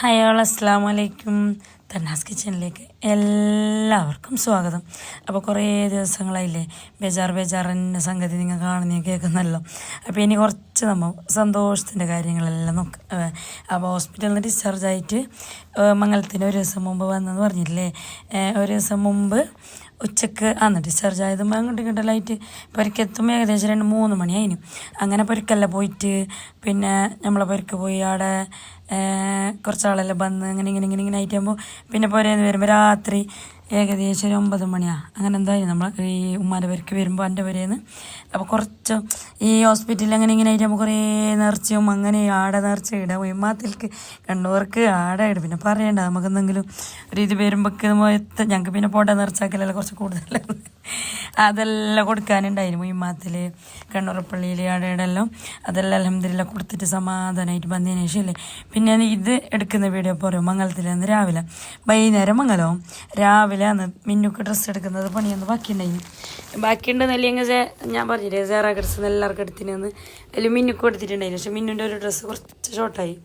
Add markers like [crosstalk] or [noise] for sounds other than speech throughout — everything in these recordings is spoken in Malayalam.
ഹായ് അസ്സാം വലൈക്കും തന്നാസ് കിച്ചണിലേക്ക് എല്ലാവർക്കും സ്വാഗതം. അപ്പോൾ കുറേ ദിവസങ്ങളായില്ലേ ബേജാർ ബേജാർ എന്ന സംഗതി നിങ്ങൾ കാണുന്ന കേൾക്കുന്നല്ലോ. അപ്പോൾ ഇനി കുറച്ച് നമ്മൾ സന്തോഷത്തിന്റെ കാര്യങ്ങളെല്ലാം നോക്ക. അപ്പോൾ ഹോസ്പിറ്റലിൽ നിന്ന് ഡിസ്ചാർജ് ആയിട്ട് മംഗലത്തിന് ഒരു ദിവസം മുമ്പ് വന്നെന്ന് പറഞ്ഞില്ലേ ഒരു ദിവസം മുമ്പ് ഉച്ചയ്ക്ക് അന്ന് ഡിസ്ചാർജ് ആയത് അങ്ങോട്ടും ഇങ്ങോട്ടെല്ലായിട്ട് പുരക്കെത്തുമ്പോൾ ഏകദേശം രണ്ട് മൂന്ന് മണിയായിന്. അങ്ങനെ പുരക്കല്ല പോയിട്ട് പിന്നെ നമ്മളെ പുരക്ക് പോയി അവിടെ കുറച്ചാളെല്ലാം വന്ന് ഇങ്ങനെ ഇങ്ങനെ ഇങ്ങനെ ഇങ്ങനെ ആയിട്ടാകുമ്പോൾ പിന്നെ പുരേന്ന് വരുമ്പോൾ രാത്രി ഏകദേശം ഒമ്പത് മണിയാ. അങ്ങനെ എന്തായാലും നമ്മൾ ഈ ഉമ്മാന്റെ പേർക്ക് വരുമ്പോൾ എന്റെ പേരേന്ന് അപ്പോൾ കുറച്ച് ഈ ഹോസ്പിറ്റലിൽ അങ്ങനെ ഇങ്ങനെ ആയിട്ട് നമുക്ക് കുറേ നേർച്ചയും അങ്ങനെ ആട നേർച്ച ഇടാം ഉമ്മാത്തിൽക്ക് കണ്ണൂർക്ക് ആട ഇടും. പിന്നെ പറയണ്ട നമുക്ക് എന്തെങ്കിലും ഒരു ഇത് വരുമ്പോഴേക്ക് ഞങ്ങൾക്ക് പിന്നെ പോണ്ട നേർച്ചാക്കലല്ല കുറച്ച് കൂടുതൽ അതെല്ലാം കൊടുക്കാനുണ്ടായിരുന്നു ഉമ്മാത്തിൽ കണ്ണൂറപ്പള്ളിയിൽ ആടെയെല്ലാം അതെല്ലാം അലഹമ്മദില്ല കൊടുത്തിട്ട് സമാധാനമായിട്ട് വന്നതിന് ശേഷമല്ലേ പിന്നെ ഇത് എടുക്കുന്ന വീഡിയോ പറയും മംഗലത്തിൽ രാവിലെ. വൈകുന്നേരം മംഗലവും. രാവിലെ അന്ന് മിന്നുക്ക് ഡ്രസ്സ് എടുക്കുന്നത്. പണിയൊന്ന് ബാക്കിയുണ്ടായിരുന്നു ബാക്കിയുണ്ടെന്നല്ലെങ്കിൽ ഞാൻ പറഞ്ഞില്ലേ സേറാ ഡ്രസ്സ് എല്ലാവർക്കും എടുത്തിനെന്ന്. അതിൽ മിന്നുക്ക് എടുത്തിട്ടുണ്ടായിരുന്നു പക്ഷെ മിന്നുന്റെ ഒരു ഡ്രസ്സ് കുറച്ച് ഷോർട്ടായി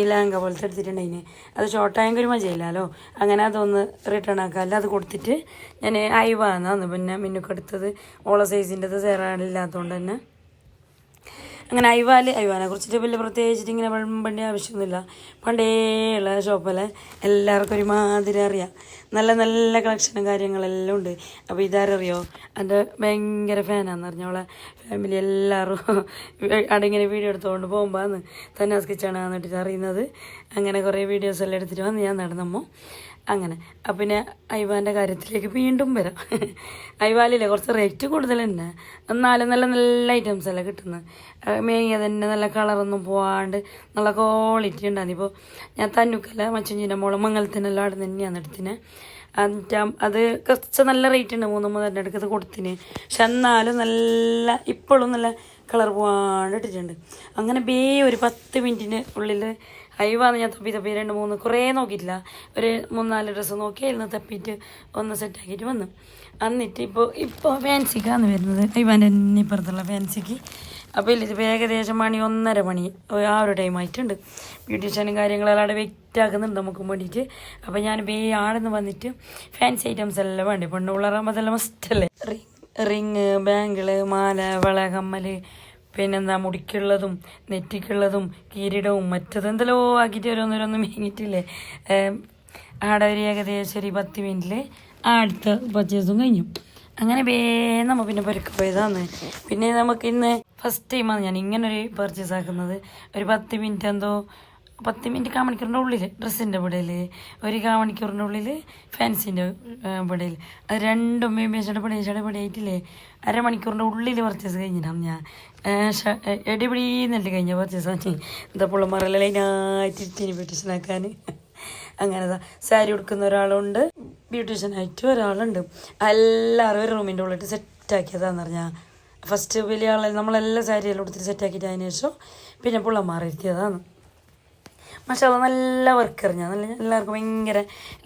ഈ ലാങ്ക പോലത്തെ എടുത്തിട്ടുണ്ടായിന്. അത് ഷോർട്ടായെങ്കിൽ ഒരു മജയില്ലല്ലോ അങ്ങനെ അതൊന്ന് റിട്ടേൺ ആക്കാമല്ല അത് കൊടുത്തിട്ട് ഞാൻ അയവാന്ന് പിന്നെ മിന്നുക്ക് എടുത്തത്. ഓള സൈസിന്റെത് സേറാണില്ലാത്തതുകൊണ്ട് തന്നെ അങ്ങനെ അയവാൽ അയവാനെ കുറിച്ചിട്ട് വലിയ പ്രത്യേകിച്ചിട്ട് ഇങ്ങനെ പണ്ടി ആവശ്യമൊന്നുമില്ല. പണ്ടേയുള്ള ഷോപ്പല്ലേ? എല്ലാവർക്കും ഒരുമാതിരി അറിയാം. നല്ല നല്ല കളക്ഷനും കാര്യങ്ങളെല്ലാം ഉണ്ട്. അപ്പോൾ ഇതാരറിയോ? എന്റെ ഭയങ്കര ഫാനാന്ന് പറഞ്ഞോളെ ഫാമിലി എല്ലാവരും [laughs] അടങ്ങനെ വീഡിയോ എടുത്തുകൊണ്ട് പോകുമ്പോൾ തന്നെ സ്കിച്ചാണ് എന്നിട്ട് അറിയുന്നത്. അങ്ങനെ കുറേ വീഡിയോസ് എല്ലാം എടുത്തിട്ട് വന്ന് ഞാൻ നടന്നമ്മോ. അങ്ങനെ. അപ്പം പിന്നെ ഐവാന്റെ കാര്യത്തിലേക്ക് വീണ്ടും വരാം. ഐവാലില്ലേ കുറച്ച് റേറ്റ് കൂടുതൽ തന്നെ എന്നാലും നല്ല നല്ല ഐറ്റംസ് അല്ല കിട്ടുന്നത് മേങ്ങിയ തന്നെ നല്ല കളറൊന്നും പോവാണ്ട് നല്ല ക്വാളിറ്റി ഉണ്ടായിരുന്നു. ഇപ്പോൾ ഞാൻ തന്നുക്കല്ല മച്ചഞ്ചിന്റെ മോളും മംഗലത്തിനെല്ലാം അവിടെ തന്നെയാണ് എടുത്തിന്. അത് കുറച്ച് നല്ല റേറ്റ് ഉണ്ട് മൂന്ന് മൂന്ന് അടുക്കത്ത് കൊടുത്തിന്. പക്ഷെ എന്നാലും നല്ല ഇപ്പോഴും നല്ല കളർ പോവാണ്ട് ഇട്ടിട്ടുണ്ട്. അങ്ങനെ ബേ ഒരു പത്ത് മിനിറ്റിന് ഉള്ളിൽ ഹൈവാന്ന് ഞാൻ തപ്പി തപ്പി രണ്ട് മൂന്ന് കുറേ നോക്കിയിട്ടില്ല. ഒരു മൂന്നാൽ ഡ്രസ്സ് നോക്കി അതിൽ തപ്പിയിട്ട് ഒന്ന് സെറ്റാക്കിയിട്ട് വന്നു. എന്നിട്ട് ഇപ്പോൾ ഇപ്പോൾ ഫാൻസിക്കാണ് വരുന്നത്. തന്നെ ഇപ്പുറത്തുള്ള ഫാൻസിക്ക്. അപ്പോൾ ഇല്ല ഇപ്പോൾ ഏകദേശം മണി ഒന്നര മണി ആ ഒരു ടൈം ആയിട്ടുണ്ട്. ബ്യൂട്ടീഷ്യനും കാര്യങ്ങളെല്ലാം അവിടെ വെയിറ്റ് ആക്കുന്നുണ്ട് നമുക്ക് വേണ്ടിയിട്ട്. അപ്പോൾ ഞാൻ വേ ആടെന്ന് വന്നിട്ട് ഫാൻസി ഐറ്റംസ് എല്ലാം വേണ്ടി. പെണ്ണുപിള്ളേറാകുമ്പോൾ അതെല്ലാം മസ്റ്റല്ലേ റിങ് റിങ് ബാങ്കിൾ മാല വള കമ്മൽ പിന്നെന്താ മുടിക്കുള്ളതും നെറ്റിക്കുള്ളതും കിരീടവും മറ്റത് എന്തെല്ലോ ആക്കിയിട്ട് ഓരോന്നോരോന്നും മേങ്ങിയിട്ടില്ലേ? ആടെ ഒരു ഏകദേശം ഒരു പത്ത് മിനിറ്റിൽ അടുത്ത പർച്ചേസും കഴിഞ്ഞു. അങ്ങനെ വേഗം നമ്മൾ പിന്നെ പൊരുക്ക് പോയതാന്ന് പിന്നെ നമുക്ക് ഇന്ന് ഫസ്റ്റ് ടൈമാണ് ഞാൻ ഇങ്ങനൊരു പർച്ചേസ് ആക്കുന്നത്. ഒരു പത്ത് മിനിറ്റ് എന്തോ പത്ത് മിനിറ്റ് കാമണിക്കൂറിന്റെ ഉള്ളിൽ ഡ്രസ്സിന്റെ പിടയിൽ ഒരു കാമണിക്കൂറിന്റെ ഉള്ളിൽ ഫാൻസിന്റെ പിടയിൽ അത് രണ്ടും മേമേശയുടെ പടേശയുടെ പടയായിട്ടില്ലേ അരമണിക്കൂറിന്റെ ഉള്ളിൽ പർച്ചേസ് കഴിഞ്ഞിട്ടാണ് ഞാൻ. എടിപിടിന്നിട്ട് കഴിഞ്ഞ പർച്ചേസ് ആണ്. എന്താ പുള്ളമാരെല്ലാം അതിനായിട്ട് ബ്യൂട്ടീഷ്യനാക്കാൻ അങ്ങനെ സാരി ഉടുക്കുന്ന ഒരാളുണ്ട്. ബ്യൂട്ടീഷ്യനായിട്ട് ഒരാളുണ്ട്. എല്ലാവരും ഒരു റൂമിന്റെ ഉള്ളിട്ട് സെറ്റാക്കിയതാന്ന് പറഞ്ഞാൽ ഫസ്റ്റ് വലിയ ആളെ നമ്മളെല്ലാം സാരിയെല്ലാം ഉടുത്തിട്ട് സെറ്റാക്കിയിട്ട് അതിന് ശേഷം പിന്നെ പുള്ളമാർ ഇരുത്തിയതാണ് പക്ഷെ അത് നല്ല വർക്ക് അറിഞ്ഞാൽ നല്ല എല്ലാവർക്കും ഭയങ്കര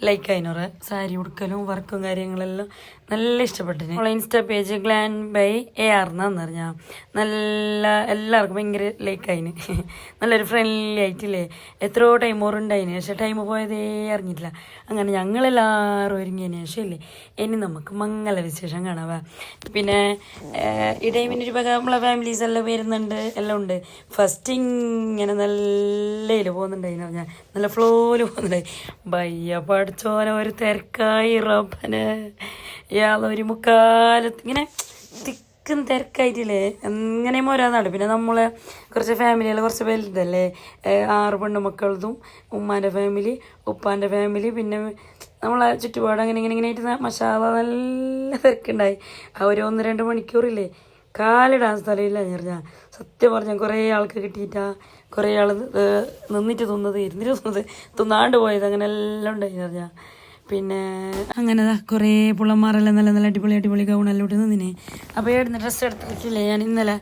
ലൈക്ക് അതിനോറ് സാരി ഉടുക്കലും വർക്കും കാര്യങ്ങളെല്ലാം നല്ല ഇഷ്ടപ്പെട്ടിന്. നമ്മളെ insta page glam by A R എന്നാന്ന് നല്ല എല്ലാവർക്കും ഭയങ്കര ലൈക്ക് ആയിന്. നല്ലൊരു ഫ്രണ്ട്ലി ആയിട്ടില്ലേ. എത്രയോ ടൈം ഓറുണ്ടായിന് പക്ഷെ ടൈം പോയതേ അറിഞ്ഞിട്ടില്ല. അങ്ങനെ ഞങ്ങളെല്ലാവരും ഒരുങ്ങിയതിന് ശേഷം ഇല്ലേ ഇനി നമുക്ക് മംഗല വിശേഷം കാണാവാ പിന്നെ ഈ ടൈമിന് ഒരു നമ്മളെ ഫാമിലീസ് എല്ലാം വരുന്നുണ്ട്. എല്ലാം ഉണ്ട്. ഫസ്റ്റ് ഇങ്ങനെ നല്ല ഇതിൽ പോകുന്നുണ്ടായിന്ന് പറഞ്ഞാൽ നല്ല ഫ്ലോയിൽ പോകുന്നുണ്ടായി. ബയ്യ പഠിച്ചോനെ ഒരു തിരക്കായി റബ്ബന്. ഇയാൾ ഒരു മുക്കാലത്ത് ഇങ്ങനെ തിക്കും തിരക്കായിട്ടില്ലേ? എങ്ങനെ ഓരോന്നാണ് പിന്നെ നമ്മളെ കുറച്ച് ഫാമിലികൾ കുറച്ച് വലുതല്ലേ? ആറ് പെണ്ണുമക്കളതും ഉമ്മാന്റെ ഫാമിലി ഉപ്പാന്റെ ഫാമിലി പിന്നെ നമ്മളെ ചുറ്റുപാട് അങ്ങനെ ഇങ്ങനെ ഇങ്ങനെ ആയിട്ട് മസാല നല്ല തിരക്കുണ്ടായി. ആ ഒരു ഒന്ന് രണ്ട് മണിക്കൂറില്ലേ? കാലിടാൻ സ്ഥലമില്ല ഞാൻ സത്യം പറഞ്ഞാൽ കുറേ ആൾക്ക് കിട്ടിയിട്ടാ കുറേ ആൾ നിന്നിട്ട് തിന്നത് ഇരുന്നിട്ട് തിന്നത് തിന്നാണ്ട് പോയത് അങ്ങനെ എല്ലാം ഉണ്ടായി പറഞ്ഞാൽ പിന്നെ അങ്ങനെ കുറേ പുള്ളന്മാരെല്ലാം നല്ല നല്ല അടിപൊളി അടിപൊളി ഗൗണെല്ലാം ഇട്ട് നിന്നിനെ അപ്പോൾ ഇവിടുന്ന് ഡ്രസ്സ് എടുത്തിട്ടില്ലേ? ഞാൻ ഇന്നലെ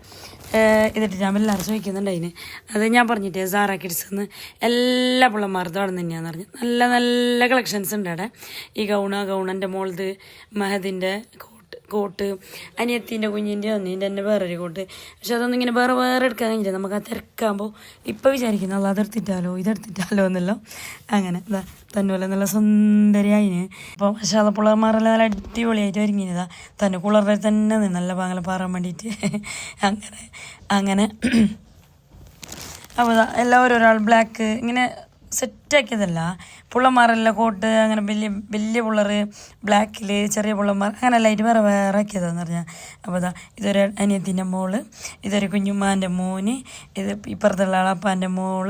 ഇതിട്ട് ഞാൻ എല്ലാവരും ചോദിക്കുന്നുണ്ടായിന് അത് ഞാൻ പറഞ്ഞിട്ടേ സാറ കിഡ്സ് എന്ന് എല്ലാ പിള്ളമാർത്തും അവിടെ തന്നെയാന്ന് പറഞ്ഞു. നല്ല നല്ല കളക്ഷൻസ് ഉണ്ട് അവിടെ. ഈ ഗൗണ ഗൗണന്റെ മോളത് മഹദിന്റെ കോട്ട് അനിയത്തിന്റെ കുഞ്ഞിന്റെ ഒന്നിന്റെ തന്നെ വേറൊരു കോട്ട്. പക്ഷെ അതൊന്നും ഇങ്ങനെ വേറെ വേറെ എടുക്കാൻ കഴിഞ്ഞില്ല നമുക്ക് ആ തിരക്കാകുമ്പോൾ ഇപ്പോൾ വിചാരിക്കുന്നു അല്ല അതെടുത്തിട്ടാലോ ഇതെടുത്തിട്ടാലോ എന്നല്ലോ അങ്ങനെ ഇതാ തന്നുപോലെ നല്ല സുന്ദരിയായിന് അപ്പോൾ പക്ഷെ അത് പുള്ളർമാരെല്ലാം നല്ല അടിപൊളിയായിട്ട് ഒരുങ്ങിയതാ. തന്നെ കുളറിൽ തന്നെ നല്ല പാങ്ങല പാറാൻ വേണ്ടിയിട്ട്. അങ്ങനെ അങ്ങനെ. അപ്പോൾ എല്ലാവരും ഒരാൾ ബ്ലാക്ക് ഇങ്ങനെ സെറ്റാക്കിയതല്ല. പുള്ളന്മാരെല്ലാം കോട്ട് അങ്ങനെ വലിയ വലിയ പിള്ളേർ ബ്ലാക്കിൽ ചെറിയ പിള്ളന്മാർ അങ്ങനെ ലൈറ്റ് വേറെ വേറെ ആക്കിയതാന്ന് പറഞ്ഞാൽ അപ്പോൾ അതാ ഇതൊരു അനിയത്തിന്റെ മോൾ ഇതൊരു കുഞ്ഞുമ്മാന്റെ മോന് ഇത് ഇപ്പുറത്തുള്ള ആളപ്പാന്റെ മോൾ.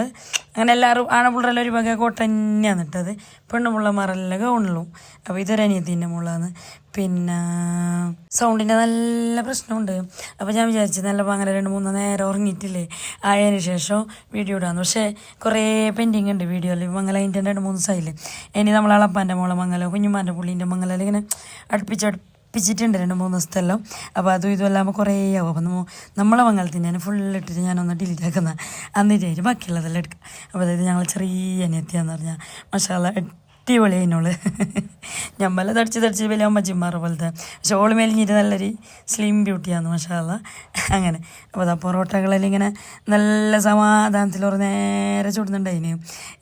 അങ്ങനെ എല്ലാവരും ആണപിള്ളേരെല്ലാം ഒരു വക കോട്ട് തന്നെയാണ് ഇട്ടത്. പെണ്ണു ഗൗണിലും അപ്പോൾ ഇതൊരു അനിയത്തിന്റെ മോളാണ് പിന്നെ സൗണ്ടിന്റെ നല്ല പ്രശ്നമുണ്ട്. അപ്പോൾ ഞാൻ വിചാരിച്ചു നല്ല അങ്ങനെ രണ്ട് മൂന്ന് നേരം ഉറങ്ങിയിട്ടില്ലേ? ആയതിനു ശേഷം വീഡിയോ ഇടാന്ന്. പക്ഷേ കുറേ പെൻഡിങ് ഉണ്ട് വീഡിയോയിൽ മംഗല അതിന്റെ രണ്ട് മൂന്ന് സൈഡിൽ ഇനി നമ്മൾ അളപ്പാന്റെ മോളെ മംഗല കുഞ്ഞുമാന്റെ പുള്ളീന്റെ മംഗല. ഇങ്ങനെ അടുപ്പിച്ച് അടുപ്പിച്ചിട്ടുണ്ട് രണ്ട് മൂന്ന് ദിവസത്തെല്ലാം അപ്പോൾ അതും ഇതും എല്ലാം കുറേ ആവും. അപ്പം നമ്മ നമ്മളെ മംഗലത്തിന് ഞാൻ ഫുൾ ഇട്ടിട്ട് ഞാനൊന്ന് ഡിലീറ്റ് ആക്കുന്ന എന്നിട്ടായിട്ട് ബാക്കിയുള്ളതെല്ലാം എടുക്കുക അപ്പോൾ അതായത് ഞങ്ങൾ ചെറിയ അനിയത്തിയാന്ന് പറഞ്ഞാൽ മഷാല അടിപൊളി അതിനോൾ ഞമ്മല തടിച്ച് തടിച്ച് വലിയ അമ്മച്ചിമാർ പോലത്തെ. പക്ഷെ ഓൾ മേലിഞ്ഞിട്ട് നല്ലൊരു സ്ലിം ബ്യൂട്ടിയാന്ന് മഷാല അങ്ങനെ. അപ്പോൾ അതാ പൊറോട്ടകളെല്ലാം ഇങ്ങനെ നല്ല സമാധാനത്തിൽ ഒരു നേരെ ചൂടുന്നുണ്ട് അതിന്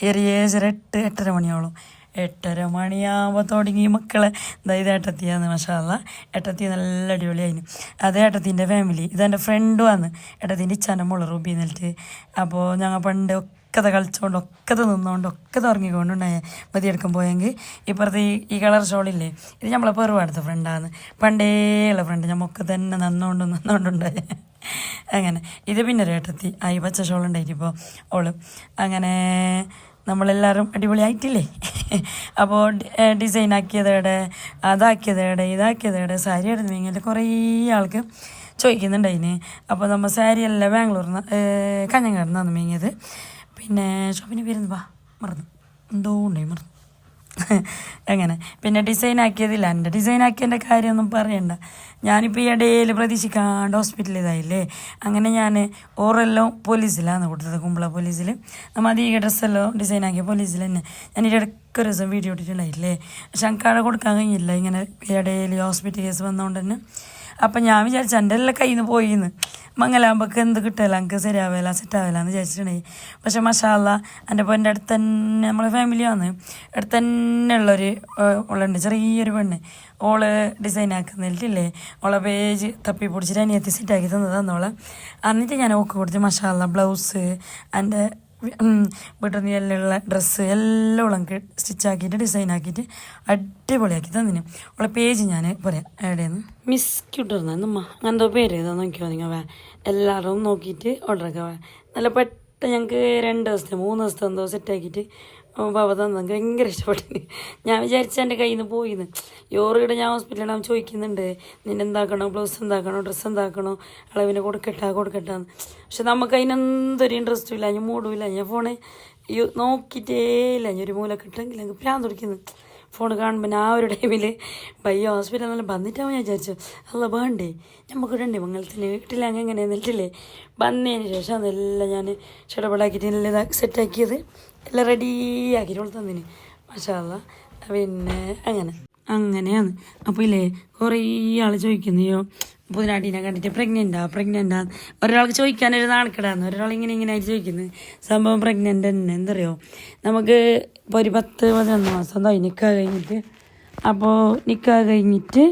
ഏറിയ ചെറിയ എട്ട് എട്ടര മണിയോളം എട്ടര മണിയാകുമ്പോൾ തുടങ്ങി മക്കളെ. ഇത് ഏട്ടത്തിയാന്ന് മഷാല ഏട്ടത്തി നല്ല അടിപൊളിയായിന്. അത് ഏട്ടത്തിന്റെ ഫാമിലി ഇതെന്റെ ഫ്രണ്ടുമാണ് ഏട്ടത്തിന്റെ ഇച്ചാന്റെ മോൾ റൂബി എന്നിട്ട് അപ്പോൾ ഞങ്ങൾ പണ്ട് ഒക്കത കളിച്ചുകൊണ്ട് ഒക്കത നിന്നുകൊണ്ട് ഒക്കത ഉറങ്ങിക്കൊണ്ടുണ്ടായ. മതിയെടുക്കാൻ പോയെങ്കിൽ ഇപ്പുറത്ത് ഈ ഈ കളർ ഷോളില്ലേ ഇത് നമ്മളെ പെറുവാടുത്ത ഫ്രണ്ടാണ് പണ്ടേ ഉള്ള ഫ്രണ്ട് നമുക്ക് തന്നെ നന്നുകൊണ്ട് നന്നുകൊണ്ടുണ്ടായ അങ്ങനെ. ഇത് പിന്നെ ഒരു ഏട്ടത്തി ആ ഈ പച്ച ഇപ്പോൾ ഓൾ. അങ്ങനെ നമ്മളെല്ലാവരും അടിപൊളിയായിട്ടില്ലേ? അപ്പോൾ ഡിസൈൻ ആക്കിയതേടെ അതാക്കിയതേടെ ഇതാക്കിയതേടെ സാരി എടുത്തെങ്കിൽ കുറേ ആൾക്ക് ചോദിക്കുന്നുണ്ട് അതിന് അപ്പോൾ നമ്മൾ സാരി ബാംഗ്ലൂർ ബാംഗ്ലൂരിൽ നിന്ന് കഞ്ഞങ്ങാട് നിന്നാണ് മേങ്ങിയത് പിന്നെ ഷോപ്പിന്റെ പേരെന്ത് വാ മറന്നു. എന്തോ ഉണ്ടായി മറന്നു. അങ്ങനെ. പിന്നെ ഡിസൈൻ ആക്കിയതില്ല. എന്റെ ഡിസൈൻ ആക്കിയതിന്റെ കാര്യമൊന്നും പറയണ്ട. ഞാനിപ്പോൾ ഈ ഇടയിൽ പ്രതീക്ഷിക്കാണ്ട് ഹോസ്പിറ്റലിൽ ഇതായില്ലേ? അങ്ങനെ ഞാൻ ഓറെല്ലാം പോലീസിലാണ് കൊടുത്തത് കുമ്പള പോലീസിൽ നമ്മൾ അധികം ഡ്രസ്സെല്ലാം ഡിസൈൻ ആക്കിയ പോലീസിൽ തന്നെ. ഞാൻ ഈ ഇടയ്ക്ക് ഒരു ദിവസം വീഡിയോ ഇട്ടിട്ടുണ്ടായില്ലേ? പക്ഷെ എനിക്കവിടെ കൊടുക്കാൻ കഴിഞ്ഞില്ല. ഇങ്ങനെ ഇടയിൽ ഹോസ്പിറ്റൽ കേസ് വന്നതുകൊണ്ട് തന്നെ. അപ്പം ഞാൻ വിചാരിച്ചു എന്റെ എല്ലാം കയ്യിൽ നിന്ന് പോയിന്ന്. മംഗലാകുമ്പോൾ എന്ത് കിട്ടില്ല എനിക്ക് ശരിയാവില്ല സെറ്റാവില്ല എന്ന് വിചാരിച്ചിട്ടുണ്ടെങ്കിൽ പക്ഷേ മഷാല്ല എന്റെ എന്റെ അടുത്ത് തന്നെ നമ്മളെ ഫാമിലി വന്ന് അടുത്ത് തന്നെ ഉള്ളൊരു ഓളുണ്ട് ചെറിയൊരു പെണ്ണ്. ഓൾ ഡിസൈൻ ആക്കുന്നില്ലേ ഓളെ പേജ് തപ്പി പൊടിച്ചിട്ട് അനിയത്തി സെറ്റാക്കി തന്നതാന്നോളെ എന്നിട്ട് ഞാൻ ഓക്ക് കൊടുത്ത് മഷാല്ല ബ്ലൗസ് എന്റെ വീട്ടിൽ നിന്ന് എല്ലാം ഡ്രസ്സ് എല്ലാം ഉളക്ക് സ്റ്റിച്ചാക്കിയിട്ട് ഡിസൈൻ ആക്കിയിട്ട് അടിപൊളിയാക്കി തന്നിന്. ഉള്ള പേജ് ഞാൻ പറയാം. എവിടെയെന്ന് മിസ് ക്യൂട്ടർന്ന് നമ്മ അങ്ങനത്തെ പേര് ഏതാ നോക്കിയോ നിങ്ങൾ വേ എല്ലാവരും നോക്കിയിട്ട് ഓർഡർ വേ നല്ല പെട്ടെന്ന് ഞങ്ങൾക്ക് രണ്ട് ദിവസത്തെ മൂന്ന് ദിവസത്തെ എന്തോ സെറ്റാക്കിയിട്ട് ബാബ തന്നെ. ഭയങ്കര ഇഷ്ടപ്പെട്ടു. ഞാൻ വിചാരിച്ച എന്റെ കയ്യിൽ നിന്ന് പോയിന്ന്. യോറിയുടെ ഞാൻ ഹോസ്പിറ്റലിൽ അവൻ ചോദിക്കുന്നുണ്ട്. നിന്നെ എന്താക്കണോ? ബ്ലൗസ് എന്താക്കണോ? ഡ്രസ്സ് എന്താക്കണോ? അളവിനെ കൊടുക്കട്ടാ കൊടുക്കട്ടാന്ന് പക്ഷെ നമുക്ക് അതിനെന്തൊരു ഇൻട്രസ്റ്റും ഇല്ല. ഞാൻ മൂടുമില്ല ഞാൻ ഫോണ് നോക്കിയിട്ടേ ഇല്ല. ഞാൻ ഒരു മൂല കിട്ടുമെങ്കിൽ എനിക്ക് പ്രാൻ തുടിക്കുന്നു ഫോൺ കാണുമ്പോൾ ആ ഒരു ടൈമിൽ പയ്യ ഹോസ്പിറ്റലിൽ നല്ല വന്നിട്ടാവും ഞാൻ വിചാരിച്ചു അല്ല വേണ്ടേ? നമുക്ക് ഇടണ്ടേ മംഗളത്തിന് വീട്ടിൽ അങ്ങനെ എങ്ങനെ എന്നിട്ടില്ലേ വന്നതിന് ശേഷം അതെല്ലാം ഞാൻ ഷടപടാക്കിയിട്ട് എല്ലാം ഇതാക്കി സെറ്റാക്കിയത് എല്ലാം റെഡിയാക്കിയിട്ട് തന്നിന് മഷാല്ല പിന്നെ അങ്ങനെ. അങ്ങനെയാണ്. അപ്പോൾ ഇല്ലേ കുറേ ആൾ ചോദിക്കുന്നയോ പുതിനാട്ടീനെ കണ്ടിട്ട് പ്രഗ്നന്റാ പ്രഗ്നന്റാ ഒരാൾക്ക് ചോദിക്കാൻ ഒരു നാണക്കെടാന്ന്. ഒരാൾ ഇങ്ങനെ ഇങ്ങനെ ആയിട്ട് ചോദിക്കുന്നത് സംഭവം പ്രഗ്നന്റ് തന്നെ എന്തറിയോ? നമുക്ക് ഇപ്പോൾ ഒരു പത്ത് പതിനൊന്ന് മാസം എന്തായി നിൽക്കുക കഴിഞ്ഞിട്ട്. അപ്പോൾ നിൽക്കുക കഴിഞ്ഞിട്ട്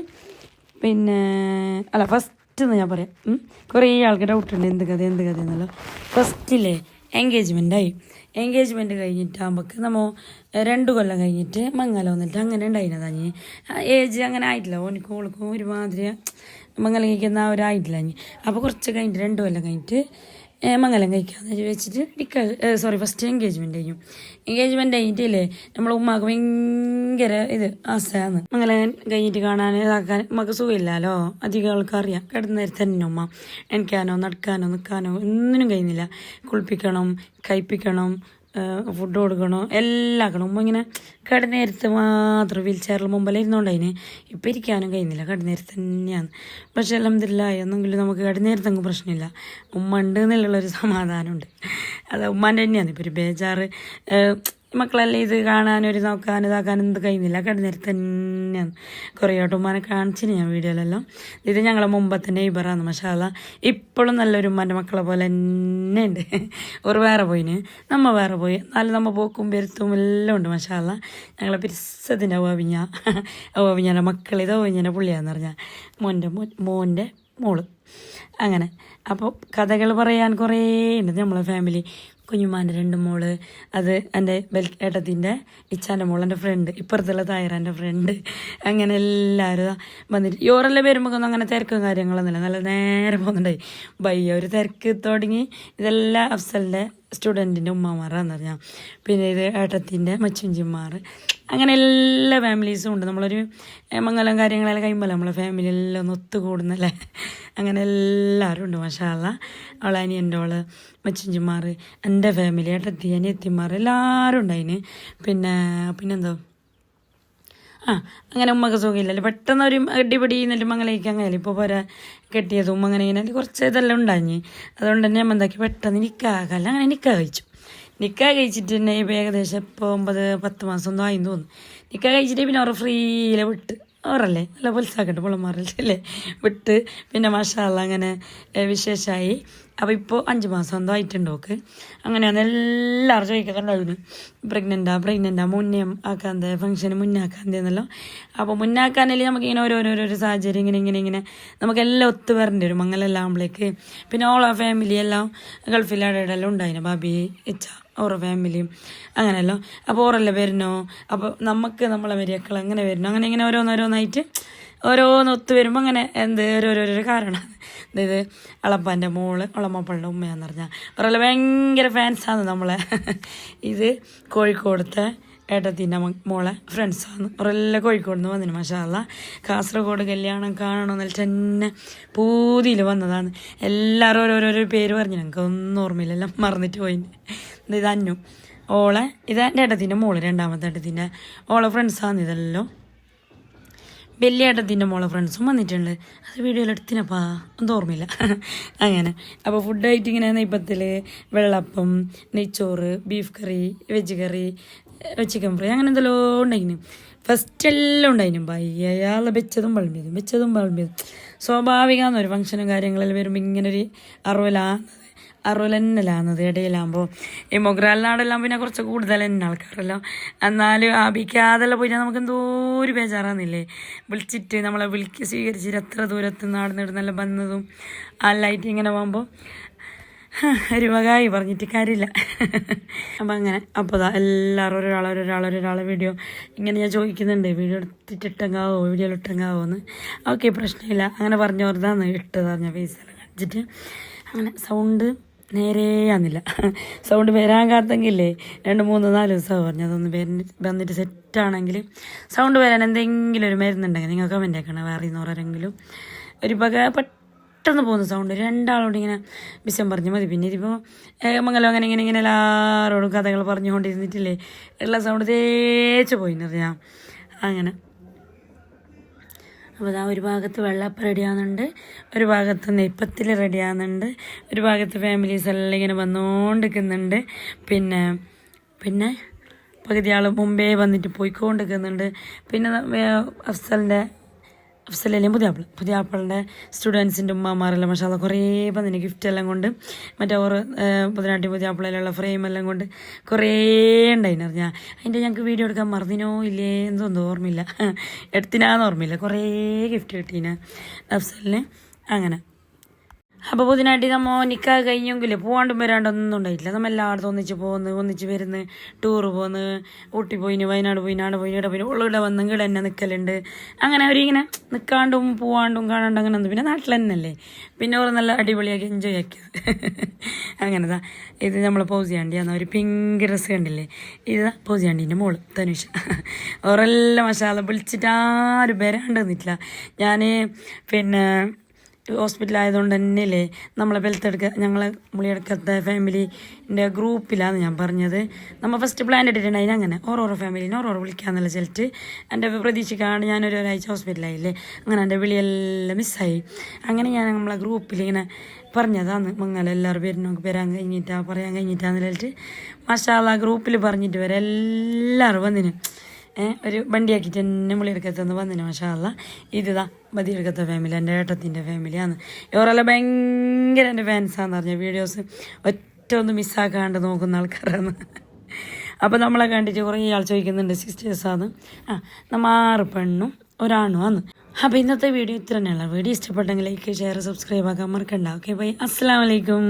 പിന്നെ അല്ല ഫസ്റ്റ് എന്ന് ഞാൻ പറയാം. കുറേ ആൾക്ക് ഡൗട്ട് ഉണ്ട്. എന്ത് കഥ എന്ത് കഥ എന്നല്ലോ. ഫസ്റ്റില്ലേ എൻഗേജ്മെന്റ് ആയി. എൻഗേജ്മെന്റ് കഴിഞ്ഞിട്ടാകുമ്പോൾ നമ്മൾ രണ്ട് കൊല്ലം കഴിഞ്ഞിട്ട് മംഗലം വന്നിട്ട് അങ്ങനെ ഉണ്ടായിരുന്നതാണ് ഏജ് അങ്ങനെ ആയിട്ടില്ല. ഓനിക്കും ഓൾക്കും ഒരുമാതിരി മംഗലം കഴിക്കുന്ന ഒരായിട്ടില്ല ഇനി അപ്പോൾ കുറച്ച് കഴിഞ്ഞിട്ട് രണ്ട് കൊല്ലം കഴിഞ്ഞിട്ട് മംഗലം കഴിക്കാന്ന് വെച്ചിട്ട് ഡിക്ക സോറി ഫസ്റ്റ് എൻഗേജ്മെന്റ് കഴിഞ്ഞു. എൻഗേജ്മെന്റ് കഴിഞ്ഞിട്ടില്ലേ നമ്മളെ ഉമ്മാക്ക് ഭയങ്കര ഇത് ആശയാണ് മംഗലം കഴിഞ്ഞിട്ട് കാണാൻ ഇതാക്കാൻ ഉമ്മക്ക് സുഖമില്ലല്ലോ അധികം ആൾക്കാറിയാം. കിടന്ന നേരത്തെ തന്നെ ഉമ്മ എണിക്കാനോ നടക്കാനോ നിൽക്കാനോ ഒന്നിനും കഴിയുന്നില്ല. കുളിപ്പിക്കണം കഴിപ്പിക്കണം ഫുഡ് കൊടുക്കണം? എല്ലാം ആക്കണം ഉമ്മ ഇങ്ങനെ കടന്നേരത്ത് മാത്രം വീൽ ചെയറിൽ മുമ്പിൽ ഇരുന്നോണ്ടതിന് ഇപ്പം ഇരിക്കാനും കഴിയുന്നില്ല. കടന്നേരത്ത് തന്നെയാണ്. പക്ഷെ അലഹമില്ല എന്നെങ്കിലും നമുക്ക് കിടന്നേരത്തെങ്കിലും പ്രശ്നമില്ല. ഉമ്മ ഉണ്ട് എന്നുള്ളൊരു സമാധാനമുണ്ട്. അത് ഉമ്മാന്റെ തന്നെയാണ്. ഇപ്പോൾ ഒരു ബേജാറ് മക്കളെല്ലാം ഇത് കാണാനൊരു നോക്കാൻ ഇതാക്കാനും ഇത് കഴിയുന്നില്ല. കിടന്നേരത്ത് തന്നെയാണ് കുറേ ആയിട്ട് ഉമ്മാനെ കാണിച്ചിന് ഞാൻ വീഡിയോയിലെല്ലാം. ഇത് ഞങ്ങളെ മുമ്പത്തെ നെയ്ബറാണ് മഷാല ഇപ്പോഴും നല്ലൊരു ഉമ്മാന്റെ മക്കളെ പോലെ തന്നെ ഉണ്ട്. ഒരു വേറെ പോയിന് നമ്മ വേറെ പോയി. എന്നാലും നമ്മ പോക്കും പെരുത്തും എല്ലാം ഉണ്ട് മഷാല ഞങ്ങളെ പിരിസത്തിന്റെ ഓവിഞ്ഞ ഓവിഞ്ഞാന്റെ മക്കൾ ഇത് ഓവിഞ്ഞാന്റെ പുള്ളിയാന്ന് പറഞ്ഞാൽ മോന്റെ മോന്റെ മോൾ. അങ്ങനെ. അപ്പോൾ കഥകൾ പറയാൻ കുറേ ഉണ്ട് നമ്മളെ ഫാമിലി കുഞ്ഞുമാന്റെ രണ്ട് മോൾ അത് എന്റെ ബെൽ ഏട്ടത്തിന്റെ ഇച്ചാന്റെ മോൾ എന്റെ ഫ്രണ്ട് ഇപ്പുറത്തുള്ള തായറാന്റെ ഫ്രണ്ട് അങ്ങനെ എല്ലാവരും വന്നിട്ട് യോറെല്ലാം വരുമ്പോൾ അങ്ങനെ തിരക്കും കാര്യങ്ങളൊന്നുമില്ല. നല്ല നേരെ പോകുന്നുണ്ടായി ബയ്യ ഒരു തിരക്ക് തുടങ്ങി. ഇതെല്ലാം അഫ്സലിന്റെ സ്റ്റുഡന്റിന്റെ ഉമ്മമാരാന്ന് പറഞ്ഞാൽ പിന്നെ ഇത് ഏട്ടത്തിന്റെ മച്ചുഞ്ചിമാർ അങ്ങനെ എല്ലാ ഫാമിലീസും ഉണ്ട്. നമ്മളൊരു മംഗലം കാര്യങ്ങളെല്ലാം കഴിയുമ്പോൾ നമ്മളെ ഫാമിലി എല്ലാം ഒന്ന് ഒത്തുകൂടുന്നല്ലേ? അങ്ങനെ എല്ലാവരും ഉണ്ട് മഷാല അവളെ അനിയന്റെ അവൾ മച്ചിഞ്ചിമാർ എന്റെ ഫാമിലി ഏട്ടത്തി അനിയത്തിമാർ എല്ലാവരും ഉണ്ടായിന് പിന്നെ പിന്നെന്തോ? ആ അങ്ങനെ ഉമ്മക്ക് സുഖമില്ലല്ലോ പെട്ടെന്ന് ഒരു അടിപൊടി എന്നിട്ട് മംഗലയ്ക്ക് അങ്ങനെ ഇപ്പോൾ പോരാ കെട്ടിയതും അങ്ങനെ ഇങ്ങനെ കുറച്ച് ഇതെല്ലാം ഉണ്ടാഞ്ഞ്. അതുകൊണ്ട് തന്നെ ഞാൻ എന്താക്കി? പെട്ടെന്ന് നിൽക്കാകല്ല അങ്ങനെ നിൽക്കാ കഴിച്ചു. നിൽക്കാ കഴിച്ചിട്ട് തന്നെ ഇപ്പം ഏകദേശം ഇപ്പോൾ ഒമ്പത് പത്ത് മാസം ഒന്നും ആയി തോന്നുന്നു. നിക്കാ കഴിച്ചിട്ട് പിന്നെ അവർ ഫ്രീയിലെ വിട്ട് അവരല്ലേ? നല്ല പൊലിസാക്കട്ടെ പുള്ളമാറല്ലേ വിട്ട് പിന്നെ മഷാല അങ്ങനെ വിശേഷമായി അപ്പോൾ ഇപ്പോൾ അഞ്ച് മാസം എന്തോ ആയിട്ടുണ്ട് ഓക്ക്. അങ്ങനെയാണ് എല്ലാവരും ചോദിക്കുന്നുണ്ടായിരുന്നു പ്രഗ്നന്റാ പ്രഗ്നന്റാ മുന്നേ ആക്കാന്ത ഫംഗ്ഷന് മുന്നാക്കാന്തേ എന്നല്ലോ. അപ്പോൾ മുന്നാക്കാനല്ലേ നമുക്കിങ്ങനെ ഓരോരോരോ സാഹചര്യം ഇങ്ങനെ ഇങ്ങനെ ഇങ്ങനെ നമുക്കെല്ലാം ഒത്തു വരേണ്ടി വരും. അങ്ങനെല്ലാം ആകുമ്പോഴേക്ക് പിന്നെ ഓളോ ഫാമിലി എല്ലാം ഗൾഫിൽ എല്ലാം ഉണ്ടായിരുന്നു ബാബി ഇച്ച ഓരോ ഫാമിലിയും അങ്ങനെയല്ലോ. അപ്പോൾ ഓറല്ലേ വരുന്നോ? അപ്പോൾ നമുക്ക് നമ്മളെ മരിയക്കൾ അങ്ങനെ വരുന്നു? അങ്ങനെ ഇങ്ങനെ ഓരോന്നോരോന്നായിട്ട് ഓരോന്ന് ഒത്തു വരുമ്പോൾ അങ്ങനെ എന്ത് ഓരോരോരോ കാരണം. അതായത് അളപ്പാന്റെ മോൾ അളമ്മപ്പളുടെ ഉമ്മയാന്ന് പറഞ്ഞാൽ അവരെല്ലാം ഭയങ്കര ഫാൻസാണ് നമ്മളെ. ഇത് കോഴിക്കോടത്തെ ഏട്ടത്തിന്റെ മോളെ ഫ്രണ്ട്സാണ് അവരെല്ലാം കോഴിക്കോട് നിന്ന് വന്നിന് മഷാല്ല കാസർഗോഡ് കല്യാണം കാണണമെന്നിട്ട് തന്നെ പൂതിയിൽ വന്നതാണ്. എല്ലാവരും ഓരോരോരോ പേര് പറഞ്ഞു ഞങ്ങൾക്ക് ഒന്നും ഓർമ്മയില്ല എല്ലാം മറന്നിട്ട് പോയി ഇത് അന്നു. ഓളെ ഇത് എന്റെ ഏട്ടത്തിന്റെ മോൾ രണ്ടാമത്തെ ഏട്ടത്തിന്റെ ഓളെ ഫ്രണ്ട്സാണ് ഇതെല്ലാം. വലിയ ഏട്ടത്തിന്റെ മോളെ ഫ്രണ്ട്സും വന്നിട്ടുണ്ട്. അത് വീഡിയോയിൽ എടുത്തിനപ്പാ. ഒന്നും ഓർമ്മയില്ല. [laughs] അങ്ങനെ. അപ്പോൾ ഫുഡായിട്ട് ഇങ്ങനെ നെയ്പ്പത്തിൽ വെള്ളപ്പം നെയ്ച്ചോറ് beef curry veg curry chicken fry അങ്ങനെ എന്തെല്ലോ ഉണ്ടായിന്. ഫസ്റ്റ് എല്ലാം ഉണ്ടായിന്. ബയ്യ അയാളെ വെച്ചതും വിളമ്പിയതും വെച്ചതും വിളമ്പിയതും. സ്വാഭാവികമാണ് ഒരു ഫംഗ്ഷനും കാര്യങ്ങളെല്ലാം വരുമ്പോൾ ഇങ്ങനെ ഒരു അറുപലാന്നത് അറുപലെന്നലാന്നത് ഇടയിലാകുമ്പോൾ ഈ മൊഗ്രാലിനാടെല്ലാം പിന്നെ കുറച്ച് കൂടുതൽ തന്നെ ആൾക്കാരല്ലോ. എന്നാലും ആപിക്കാതെല്ലാം പോയിട്ട് നമുക്ക് എന്തോ ഒരു ബേജാറാന്നില്ലേ? വിളിച്ചിട്ട് നമ്മളെ വിളിക്ക് സ്വീകരിച്ചിട്ട് എത്ര ദൂരത്ത് നാടുന്നിടുന്നെല്ലാം വന്നതും ആ ലൈറ്റ് ഇങ്ങനെ പോകുമ്പോൾ [laughs] ഒരു വകായി പറഞ്ഞിട്ട് കാര്യമില്ല. [laughs] അപ്പം അങ്ങനെ അപ്പോൾ അതാ എല്ലാവരും ഒരാളെ ഒരാളെ ഒരാളെ വീഡിയോ ഇങ്ങനെ ഞാൻ ചോദിക്കുന്നുണ്ട് വീഡിയോ എടുത്തിട്ട് ഇട്ടങ്ങാവോ വീഡിയോ ഇട്ടങ്ങാവോ എന്ന് ഓക്കെ പ്രശ്നമില്ല. അങ്ങനെ പറഞ്ഞു വെറുതാന്ന് ഇട്ടത് പറഞ്ഞ ഫേസെല്ലാം കാണിച്ചിട്ട്. അങ്ങനെ സൗണ്ട് നേരെയാന്നില്ല. [laughs] സൗണ്ട് വരാൻ കാത്തെങ്കിലേ രണ്ട് മൂന്ന് നാല് ദിവസമാണ് പറഞ്ഞു അതൊന്ന് വന്നിട്ട് സെറ്റാണെങ്കിൽ സൗണ്ട് വരാൻ എന്തെങ്കിലും ഒരു മരുന്നുണ്ടെങ്കിൽ നിങ്ങൾ കമന്റ് ആക്കണം. വേറെ ഇന്നോരെങ്കിലും ഒരു പക പെട്ടെന്ന് പോകുന്ന സൗണ്ട് രണ്ടാളോട് ഇങ്ങനെ വിഷം പറഞ്ഞു മതി പിന്നെ ഇതിപ്പോൾ മംഗലം അങ്ങനെ ഇങ്ങനെ ഇങ്ങനെ എല്ലാവരോടും കഥകൾ പറഞ്ഞുകൊണ്ടിരുന്നിട്ടില്ലേ? എല്ലാ സൗണ്ട് തേച്ച് പോയി അറിയാം അങ്ങനെ. അപ്പോൾ അതാ ഒരു ഭാഗത്ത് വെള്ളപ്പം റെഡിയാകുന്നുണ്ട് ഒരു ഭാഗത്ത് നെയ്പ്പത്തിൽ റെഡിയാകുന്നുണ്ട് ഒരു ഭാഗത്ത് ഫാമിലീസ് എല്ലാം ഇങ്ങനെ വന്നുകൊണ്ടിരിക്കുന്നുണ്ട് പിന്നെ പിന്നെ പകുതി ആൾ മുമ്പേ വന്നിട്ട് പോയിക്കൊണ്ടിരിക്കുന്നുണ്ട്. പിന്നെ അഫ്സലിന്റെ അഫ്സലല്ലേ പുതിയാപ്പിള പുതിയാപ്പിളിന്റെ സ്റ്റുഡൻസിന്റെ ഉമ്മമാരെല്ലാം അത് കുറേ പന്നിന് ഗിഫ്റ്റ് എല്ലാം കൊണ്ട് മറ്റേ ഓറ് പുതിനാട്ടി പുതിയാപ്പിളയിലുള്ള ഫ്രെയിം എല്ലാം കൊണ്ട് കുറേ ഉണ്ടായിന് അറിഞ്ഞാൽ അതിന്റെ ഞങ്ങൾക്ക് വീഡിയോ എടുക്കാൻ മറന്നിനോ ഇല്ലേ എന്തോന്നും ഓർമ്മയില്ല. [laughs] എടുത്തിനാന്ന് ഓർമ്മയില്ല. കുറേ ഗിഫ്റ്റ് കിട്ടീന അഫ്സലിന്. അങ്ങനെ. അപ്പോൾ പുതിനായിട്ട് നമ്മ നിൽക്കാൻ കഴിഞ്ഞെങ്കിൽ പോകാണ്ടും വരാണ്ടൊന്നും ഉണ്ടായിട്ടില്ല. നമ്മൾ എല്ലായിടത്തും ഒന്നിച്ച് പോകുന്നു ഒന്നിച്ച് വരുന്ന് ടൂറ് പോന്ന് ഊട്ടി പോയിന് വയനാട് പോയിന് ആടെ പോയിന് ഇവിടെ പോയിന് ഉള്ളിവിടെ വന്ന് ഇവിടെ തന്നെ നിൽക്കലുണ്ട് അങ്ങനെ അവരിങ്ങനെ നിൽക്കാണ്ടും പോവാണ്ടും കാണാണ്ടും അങ്ങനെ ഒന്നും പിന്നെ നാട്ടിൽ തന്നെയല്ലേ പിന്നെ ഓർ നല്ല അടിപൊളിയാക്കി എൻജോയ് ആക്കിയത് [laughs] അങ്ങനെതാ. ഇത് നമ്മൾ പൗസിയാണ്ടിയാണ് ഒരു പിങ്ക് ഡ്രസ്സ് കണ്ടില്ലേ? ഇത് പൗസിയാണ്ടീന്റെ മോൾ തനുഷ. [laughs] ഓരെല്ലാം മസാല വിളിച്ചിട്ട് ആരും വരാണ്ട് നിന്നിട്ടില്ല. ഞാൻ പിന്നെ ഹോസ്പിറ്റലായതുകൊണ്ട് തന്നെയല്ലേ നമ്മളെ ബെൽത്തെടുക്ക ഞങ്ങളെ മുളിയെടുക്കാത്ത ഫാമിലിന്റെ ഗ്രൂപ്പിലാണ് ഞാൻ പറഞ്ഞത്. നമ്മൾ ഫസ്റ്റ് പ്ലാൻ ഇട്ടിട്ടുണ്ടായി അങ്ങനെ ഓരോരോ ഫാമിലിനെ ഓരോരോ വിളിക്കാന്നുള്ള ചിലറ്റ് എന്റെ പ്രതീക്ഷിക്കാണ്ട് ഞാനൊരു ഒരാഴ്ച ഹോസ്പിറ്റലായില്ലേ അങ്ങനെ എന്റെ വിളിയെല്ലാം മിസ്സായി അങ്ങനെ ഞാൻ നമ്മളെ ഗ്രൂപ്പിൽ ഇങ്ങനെ പറഞ്ഞതാണ്. മംഗലം എല്ലാവരും നമുക്ക് വരാൻ കഴിഞ്ഞിട്ടാ പറയാൻ കഴിഞ്ഞിട്ടാന്ന് പറഞ്ഞിട്ട് മഷാല ഗ്രൂപ്പിൽ പറഞ്ഞിട്ട് വരെ എല്ലാവരും വന്നിന്. ഒരു വണ്ടിയാക്കിയിട്ട് എന്നെ മുളിയെടുക്കത്തെന്ന് വന്നിന് മഷാല്ല ഇതാ ബദിയെടുക്കത്തെ ഫാമിലി എന്റെ ഏട്ടത്തിന്റെ ഫാമിലിയാണ് ഇവരെല്ലാം ഭയങ്കര എന്റെ ഫാൻസാന്ന് പറഞ്ഞ വീഡിയോസ് ഒറ്റ ഒന്ന് മിസ്സാക്കാണ്ട് നോക്കുന്ന ആൾക്കാരാണ്. അപ്പോൾ നമ്മളെ കണ്ടിട്ട് കുറേ ആൾ ചോദിക്കുന്നുണ്ട് സിസ്റ്റേഴ്സാണ് ആ നമ്മൾ ആറ് പെണ്ണും ഒരാണും ആണ്. അപ്പോൾ ഇന്നത്തെ വീഡിയോ ഇത്ര തന്നെയുള്ള. വീഡിയോ ഇഷ്ടപ്പെട്ടെങ്കിൽ ലൈക്ക് ഷെയർ സബ്സ്ക്രൈബ് ആക്കാൻ മറക്കണ്ട. ഓക്കെ ബൈ അസ്സാം വലൈക്കും